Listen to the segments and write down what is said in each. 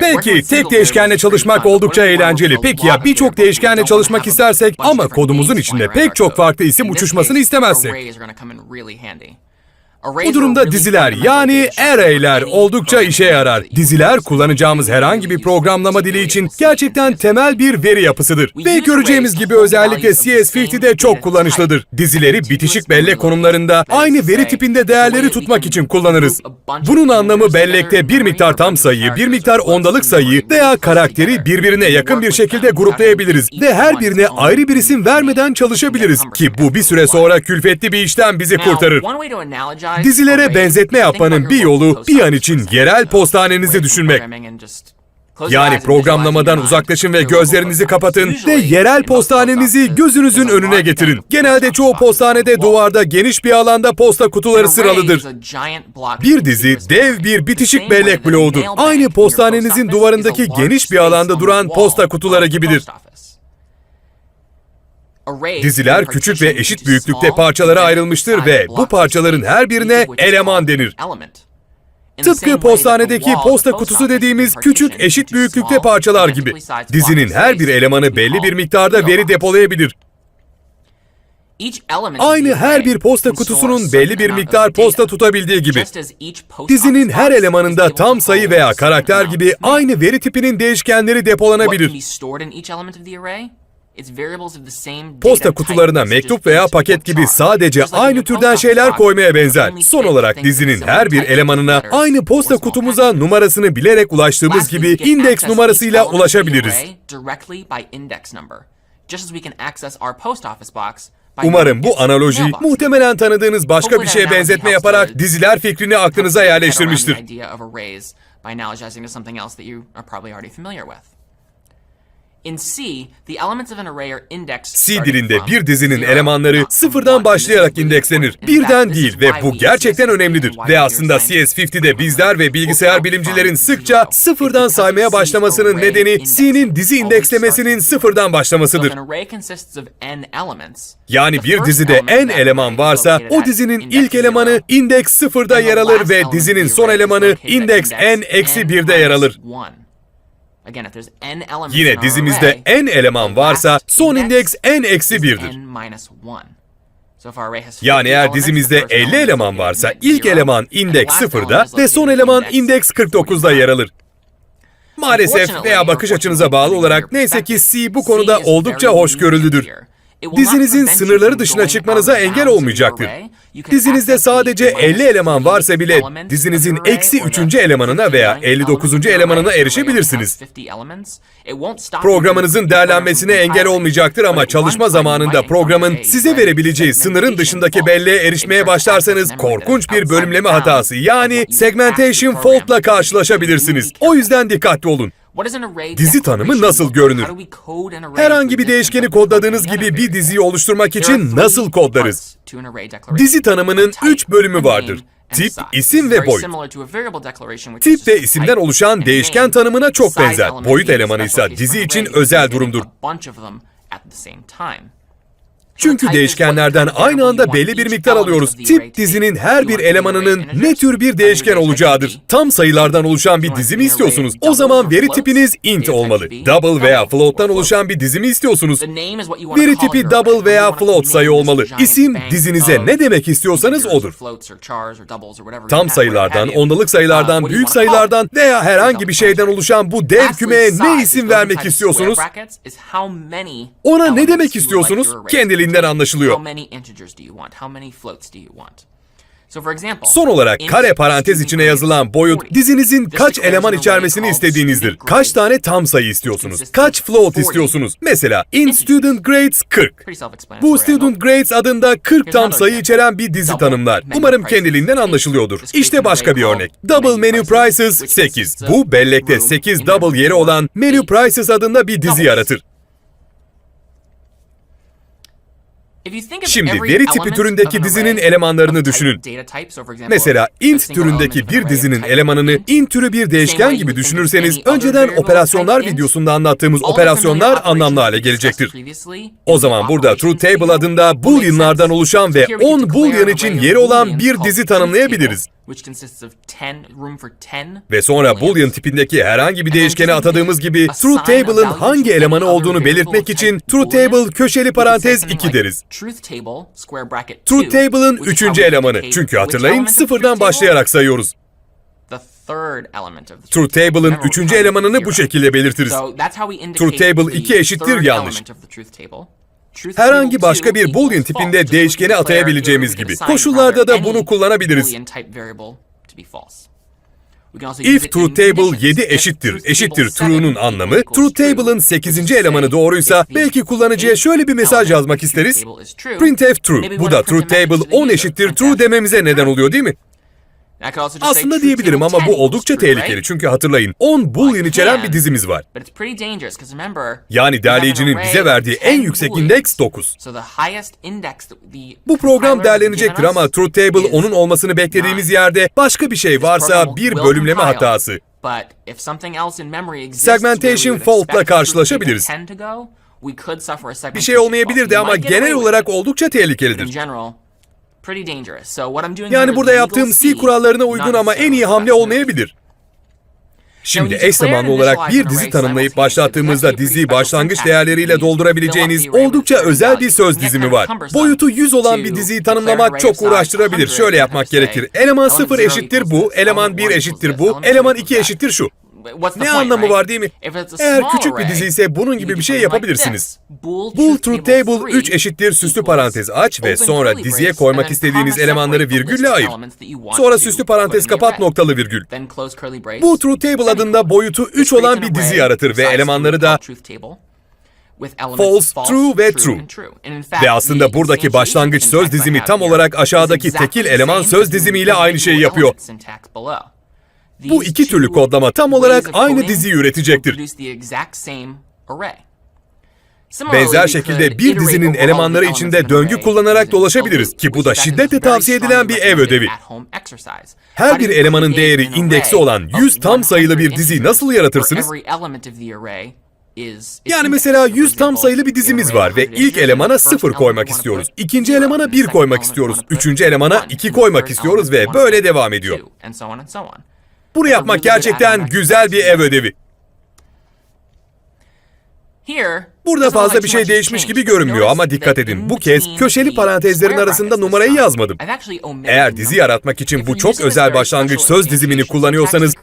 Peki tek değişkenle çalışmak oldukça eğlenceli. Peki ya birçok değişkenle çalışmak istersek ama kodumuzun içinde pek çok farklı isim uçuşmasını istemezsek? Bu durumda diziler yani array'ler oldukça işe yarar. Diziler kullanacağımız herhangi bir programlama dili için gerçekten temel bir veri yapısıdır. Ve göreceğimiz gibi özellikle CS50'de çok kullanışlıdır. Dizileri bitişik bellek konumlarında aynı veri tipinde değerleri tutmak için kullanırız. Bunun anlamı bellekte bir miktar tam sayıyı, bir miktar ondalık sayıyı veya karakteri birbirine yakın bir şekilde gruplayabiliriz ve her birine ayrı bir isim vermeden çalışabiliriz ki bu bir süre sonra külfetli bir işten bizi kurtarır. Dizilere benzetme yapmanın bir yolu bir an için yerel postanenizi düşünmek. Yani programlamadan uzaklaşın ve gözlerinizi kapatın ve yerel postanenizi gözünüzün önüne getirin. Genelde çoğu postanede duvarda geniş bir alanda posta kutuları sıralıdır. Bir dizi dev bir bitişik bellek bloğudur. Aynı postanenizin duvarındaki geniş bir alanda duran posta kutuları gibidir. Diziler küçük ve eşit büyüklükte parçalara ayrılmıştır ve bu parçaların her birine eleman denir. Tıpkı postanedeki posta kutusu dediğimiz küçük eşit büyüklükte parçalar gibi. Dizinin her bir elemanı belli bir miktarda veri depolayabilir. Aynı her bir posta kutusunun belli bir miktar posta tutabildiği gibi. Dizinin her elemanında tam sayı veya karakter gibi aynı veri tipinin değişkenleri depolanabilir. Posta kutularına mektup veya paket gibi sadece aynı türden şeyler koymaya benzer. Son olarak dizinin her bir elemanına aynı posta kutumuza numarasını bilerek ulaştığımız gibi indeks numarasıyla ulaşabiliriz. Umarım bu analoji muhtemelen tanıdığınız başka bir şeye benzetme yaparak diziler fikrini aklınıza yerleştirmiştir. C dilinde bir dizinin elemanları sıfırdan başlayarak indekslenir. Birden değil ve bu gerçekten önemlidir. Ve aslında CS50'de bizler ve bilgisayar bilimcilerin sıkça sıfırdan saymaya başlamasının nedeni C'nin dizi indekslemesinin sıfırdan başlamasıdır. Yani bir dizide n eleman varsa o dizinin ilk elemanı indeks sıfırda yer alır ve dizinin son elemanı indeks n eksi 1'de yer alır. Yine dizimizde n eleman varsa son indeks n eksi 1'dir. Yani eğer dizimizde 50 eleman varsa ilk eleman indeks 0'da ve son eleman indeks 49'da yer alır. Maalesef veya bakış açınıza bağlı olarak neyse ki C bu konuda oldukça hoşgörülüdür. Dizinizin sınırları dışına çıkmanıza engel olmayacaktır. Dizinizde sadece 50 eleman varsa bile dizinizin eksi 3. elemanına veya 59. elemanına erişebilirsiniz. Programınızın değerlenmesine engel olmayacaktır ama çalışma zamanında programın size verebileceği sınırın dışındaki belleğe erişmeye başlarsanız korkunç bir bölümleme hatası yani segmentation fault'la karşılaşabilirsiniz. O yüzden dikkatli olun. Dizi tanımı nasıl görünür? Herhangi bir değişkeni kodladığınız gibi bir diziyi oluşturmak için nasıl kodlarız? Dizi tanımının 3 bölümü vardır. Tip, isim ve boyut. Tip ve isimden oluşan değişken tanımına çok benzer. Boyut elemanı ise dizi için özel durumdur. Çünkü değişkenlerden aynı anda belli bir miktar alıyoruz. Tip dizinin her bir elemanının ne tür bir değişken olacağıdır. Tam sayılardan oluşan bir dizi mi istiyorsunuz? O zaman veri tipiniz int olmalı. Double veya float'tan oluşan bir dizi mi istiyorsunuz? Veri tipi double veya float sayı olmalı. İsim dizinize ne demek istiyorsanız odur. Tam sayılardan, ondalık sayılardan, büyük sayılardan veya herhangi bir şeyden oluşan bu dev kümeye ne isim vermek istiyorsunuz? Ona ne demek istiyorsunuz? Kendiliğinden anlaşılıyor. Son olarak kare parantez içine yazılan boyut dizinizin kaç eleman içermesini istediğinizdir. Kaç tane tam sayı istiyorsunuz? Kaç float istiyorsunuz? Mesela in student grades 40. Bu student grades adında 40 tam sayı içeren bir dizi tanımlar. Umarım kendiliğinden anlaşılıyordur. İşte başka bir örnek. Double menu prices 8. Bu bellekte 8 double yeri olan menu prices adında bir dizi yaratır. Şimdi veri tipi türündeki dizinin elemanlarını düşünün. Mesela int türündeki bir dizinin elemanını int türü bir değişken gibi düşünürseniz önceden operasyonlar videosunda anlattığımız operasyonlar anlamlı hale gelecektir. O zaman burada truth table adında booleanlardan oluşan ve 10 boolean için yeri olan bir dizi tanımlayabiliriz. Which consists of 10 room for 10 Ve sonra boolean tipindeki herhangi bir değişkene atadığımız gibi truth table'ın hangi elemanı olduğunu belirtmek için truth table köşeli parantez 2 deriz. Truth table square bracket Truth 2, table'ın which is üçüncü elemanı. Çünkü hatırlayın sıfırdan başlayarak sayıyoruz. The third element of the Truth table'ın Remember, we're üçüncü elemanını bu şekilde belirtiriz. So that's how we indicate Truth table the 2 eşittir yanlış. Herhangi başka bir boolean tipinde değişkeni atayabileceğimiz gibi. Koşullarda da bunu kullanabiliriz. If in table conditions. 7 If eşittir, eşittir true'nun anlamı, true, table'ın we 8. could say elemanı doğruysa belki kullanıcıya şöyle bir mesaj yazmak isteriz. true, Printf true. Bu da truth table message to the 10 user. eşittir true dememize neden oluyor değil mi? Aslında diyebilirim ama 10 bu oldukça tehlikeli. Çünkü hatırlayın 10 boolean içeren bir dizimiz var. Yani derleyicinin bize verdiği en 10 yüksek indeks 9. So the highest index that the Bu program derlenecektir ama truth table onun olmasını beklediğimiz yerde başka bir şey varsa bir bölümleme hatası. Segmentation fault'la karşılaşabiliriz. table 10 to go, we could suffer a Bir şey olmayabilirdi ama genel olarak oldukça tehlikelidir. Yani burada is yaptığım C C, kurallarına uygun ama en iyi hamle olmayabilir. Şimdi eş zamanlı olarak bir dizi tanımlayıp başlattığımızda diziyi başlangıç değerleriyle doldurabileceğiniz oldukça özel bir söz dizimi var. Boyutu 100 olan bir diziyi tanımlamak çok uğraştırabilir. 100 Şöyle yapmak gerekir. Eleman element 0 zero eşittir bu, eleman element 1 one eşittir bu, eleman two 2 equals eşittir şu. Ne anlamı var değil mi? Eğer küçük bir dizi ise bunun gibi bir şey yapabilirsiniz. Bool truth table table 3 three eşittir süslü parantez aç ve sonra diziye koymak istediğiniz elemanları virgülle ayır. Sonra to süslü parantez kapat noktalı virgül. Bu truth table adında boyutu 3 olan bir dizi yaratır ve elemanları da false, true ve true. Ve aslında buradaki başlangıç söz dizimi tam olarak aşağıdaki tekil eleman söz dizimiyle aynı şeyi yapıyor. Bu iki türlü kodlama tam olarak aynı diziyi üretecektir. Benzer şekilde bir dizinin elemanları içinde döngü kullanarak dolaşabiliriz ki bu da şiddetle tavsiye edilen bir ev ödevi. Her bir elemanın değeri indeksi olan 100 tam sayılı bir diziyi nasıl yaratırsınız? Yani mesela 100 tam sayılı bir dizimiz var ve ilk elemana 0 koymak istiyoruz. İkinci elemana 1 koymak istiyoruz. Üçüncü elemana 2 koymak istiyoruz ve böyle devam ediyor. Bunu yapmak gerçekten güzel bir ev ödevi. Burada fazla bir şey değişmiş gibi görünmüyor ama dikkat edin. Bu kez köşeli parantezlerin arasında numarayı yazmadım. Eğer dizi yaratmak için bu çok özel başlangıç söz dizimini kullanıyorsanız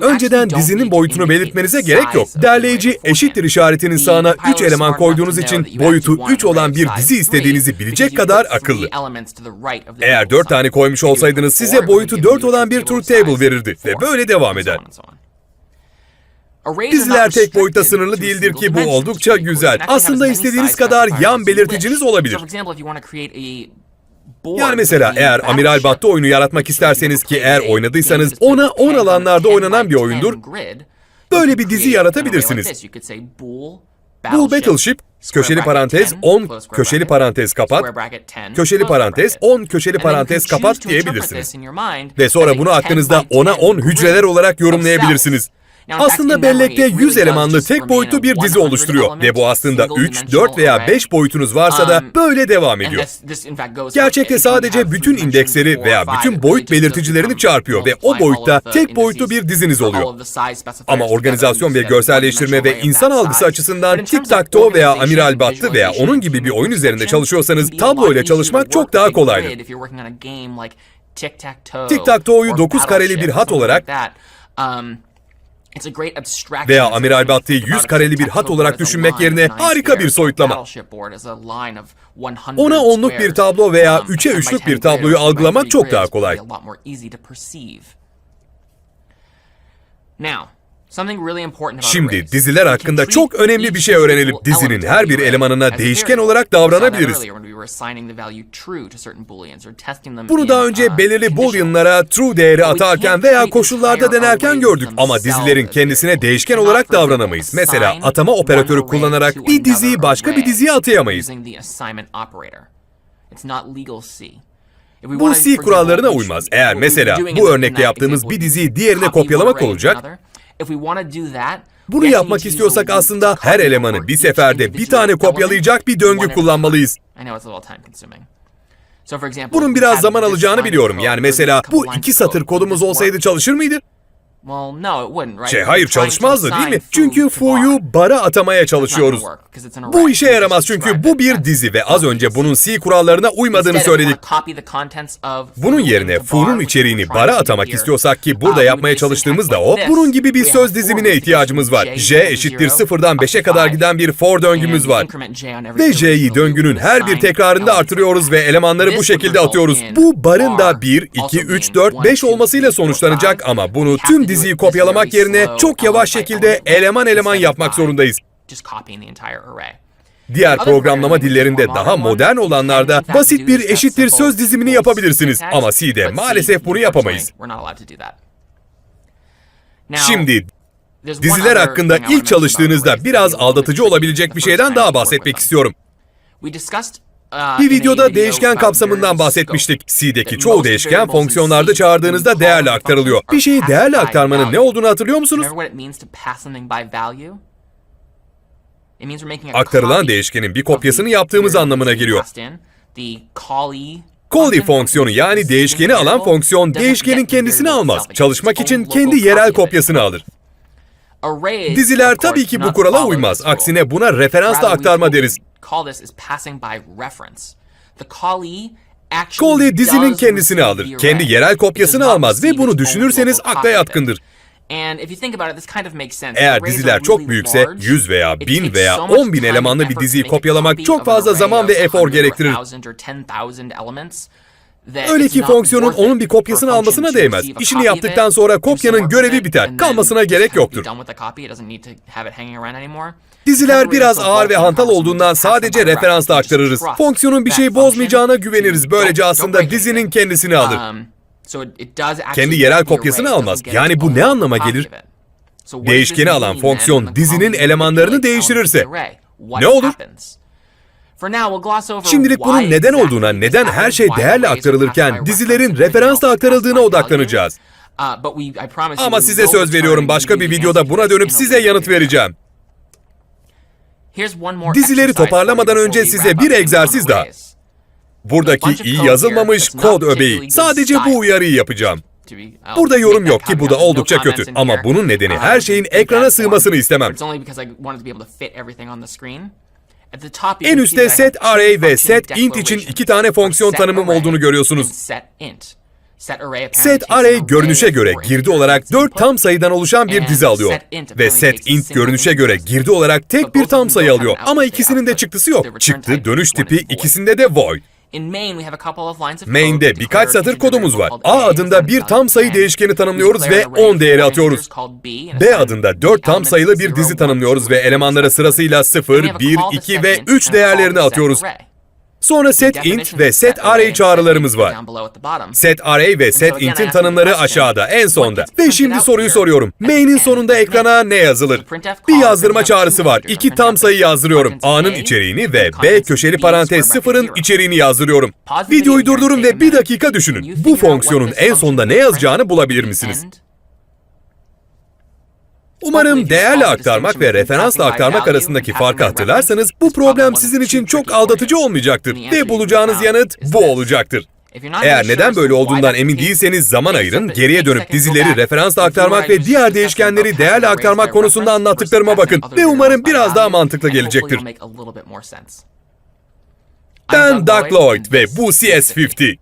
önceden dizinin boyutunu belirtmenize gerek yok. Derleyici eşittir işaretinin sağına 3 eleman koyduğunuz için boyutu 3 olan bir dizi istediğinizi bilecek kadar akıllı. Eğer 4 tane koymuş olsaydınız size boyutu 4 olan bir truth table verirdi ve böyle devam eder. Diziler tek boyutta sınırlı değildir ki bu oldukça güzel. Aslında istediğiniz kadar yan belirticiniz olabilir. Yani mesela eğer Amiral Battı oyunu yaratmak isterseniz ki eğer oynadıysanız ona 10 alanlarda oynanan bir oyundur, böyle bir dizi yaratabilirsiniz. Bull Battleship, köşeli parantez 10, köşeli parantez kapat, köşeli parantez 10, köşeli parantez kapat diyebilirsiniz. Ve sonra bunu aklınızda 10'a 10 hücreler olarak yorumlayabilirsiniz. Aslında bellekte 100 elemanlı tek boyutlu bir dizi oluşturuyor ve bu aslında 3, 4 veya 5 boyutunuz varsa da böyle devam ediyor. Gerçekte sadece bütün indeksleri veya bütün boyut belirticilerini çarpıyor ve o boyutta tek boyutlu bir diziniz oluyor. Ama organizasyon ve görselleştirme ve insan algısı açısından Tic-Tac-Toe veya Amiral Battı veya onun gibi bir oyun üzerinde çalışıyorsanız tablo ile çalışmak çok daha kolaydır. Tic-Tac-Toe'yu 9 kareli bir hat olarak veya Amiral Battı'yı 100 kareli bir hat olarak düşünmek yerine harika bir soyutlama. Ona onluk bir tablo veya üçe üçlük bir tabloyu algılamak çok daha kolay. Şimdi diziler hakkında çok önemli bir şey öğrenelim. Dizinin her bir elemanına değişken olarak davranabiliriz. Bunu daha önce belirli booleanlara true değeri atarken veya koşullarda denerken gördük. Ama dizilerin kendisine değişken olarak davranamayız. Mesela atama operatörü kullanarak bir diziyi başka bir diziye atayamayız. Bu C kurallarına uymaz. Eğer mesela bu örnekte yaptığımız bir diziyi diğerine kopyalamak olacak, bunu yapmak istiyorsak aslında her elemanı bir seferde bir tane kopyalayacak bir döngü kullanmalıyız. Bunun biraz zaman alacağını biliyorum. Yani mesela bu iki satır kodumuz olsaydı çalışır mıydı? Şey hayır çalışmazdı değil mi? Çünkü fo'yu bara atamaya çalışıyoruz. Bu işe yaramaz çünkü bu bir dizi ve az önce bunun C kurallarına uymadığını söyledik. Bunun yerine is içeriğini bara atamak istiyorsak ki uh, burada yapmaya çalıştığımız da o. Bunun gibi bir söz dizimine ihtiyacımız var. J eşittir sıfırdan up to 5'e kadar giden bir for döngümüz var. Ve J'yi döngünün her bir tekrarında artırıyoruz ve elemanları bu şekilde atıyoruz. Bu barın da bar 1, also 2, 3, being 4, one, 5 two, olmasıyla sonuçlanacak ama bunu tüm do diziyi kopyalamak yerine çok yavaş şekilde eleman eleman yapmak zorundayız. Diğer programlama dillerinde daha modern olanlarda basit bir eşittir söz dizimini yapabilirsiniz. Ama C'de maalesef bunu yapamayız. Şimdi diziler hakkında ilk çalıştığınızda biraz aldatıcı olabilecek bir şeyden daha bahsetmek istiyorum. Bir videoda video değişken kapsamından bahsetmiştik. C'deki çoğu değişken fonksiyonlarda çağırdığınızda değerle aktarılıyor. Bir şeyi değerle aktarmanın ne olduğunu hatırlıyor musunuz? Aktarılan değişkenin bir kopyasını yaptığımız anlamına geliyor. callee fonksiyonu yani değişkeni alan fonksiyon değişkenin kendisini almaz. Çalışmak için kendi yerel kopyasını alır. Diziler tabii ki bu kurala uymaz. Aksine buna referansla aktarma deriz. Call this is passing by reference. The callee actually Callee dizinin kendisini alır. Kendi yerel kopyasını almaz ve bunu düşünürseniz akla yatkındır. And if you think about it, this kind of makes sense. Eğer diziler are çok büyükse large. 100 veya It 1000 takes veya so much 10 bin elemanlı bir diziyi kopyalamak çok fazla zaman ve efor 100 or gerektirir. 1000 or 10,000 elements that Öyle ki fonksiyonun onun bir kopyasını almasına değmez. İşini yaptıktan sonra kopyanın görevi biter. Kalmasına gerek yoktur. Diziler biraz ağır ve hantal olduğundan sadece referansla aktarırız. Fonksiyonun bir function bozmayacağına güveniriz. Böylece aslında dizinin kendisini alır. Um, Kendi yerel kopyasını almaz. Yani bu ne anlama gelir? Değişkeni alan fonksiyon dizinin elemanlarını değiştirirse? Ne olur? Şimdilik bunun neden olduğuna, neden her şey değerle aktarılırken dizilerin referansla aktarıldığına odaklanacağız. Uh, Ama size söz veriyorum başka bir videoda buna dönüp size yanıt vereceğim. Dizileri toparlamadan önce size bir egzersiz daha. Buradaki iyi yazılmamış kod öbeği. Sadece bu uyarıyı yapacağım. I'll Burada yorum yok ki bu da oldukça kötü. Ama bunun nedeni Uh, her şeyin in that ekrana sığmasını istemem. En üstte set array ve set int için iki tane fonksiyon tanımım olduğunu görüyorsunuz. Set array görünüşe göre girdi olarak as 4 input. tam sayıdan oluşan bir dizi alıyor. Ve set int görünüşe göre girdi olarak tek bir tam sayı alıyor. Ama ikisinin de çıktısı yok. Çıktı dönüş tipi ikisinde de void. In main we have a couple of lines of code Main'de birkaç satır kodumuz var. A adında bir tam sayı değişkeni tanımlıyoruz ve an array 10 of değeri atıyoruz. B adında the 4 tam sayılı bir 0, dizi 1, tanımlıyoruz 2, ve elemanlara sırasıyla 0, Then we have a 1, call to 2 set ve int 3 and a call değerlerini atıyoruz. Sonra set int ve set array çağrılarımız var. Set array ve set int'in tanımları aşağıda en sonda. Ve şimdi soruyu soruyorum. Main'in sonunda ekrana ne yazılır? Bir yazdırma çağrısı var. İki tam sayı yazdırıyorum. A'nın içeriğini ve B köşeli parantez sıfırın içeriğini yazdırıyorum. Videoyu durdurun ve bir dakika düşünün. Bu fonksiyonun en sonunda ne yazacağını bulabilir misiniz? Umarım değerle aktarmak ve referansla aktarmak arasındaki farkı hatırlarsanız bu problem sizin için çok aldatıcı olmayacaktır ve bulacağınız yanıt bu olacaktır. Eğer neden böyle olduğundan emin değilseniz zaman ayırın, geriye dönüp dizileri referansla aktarmak ve diğer değişkenleri değerle aktarmak konusunda anlattıklarıma bakın ve umarım biraz daha mantıklı gelecektir. Ben Doug Lloyd ve bu CS50.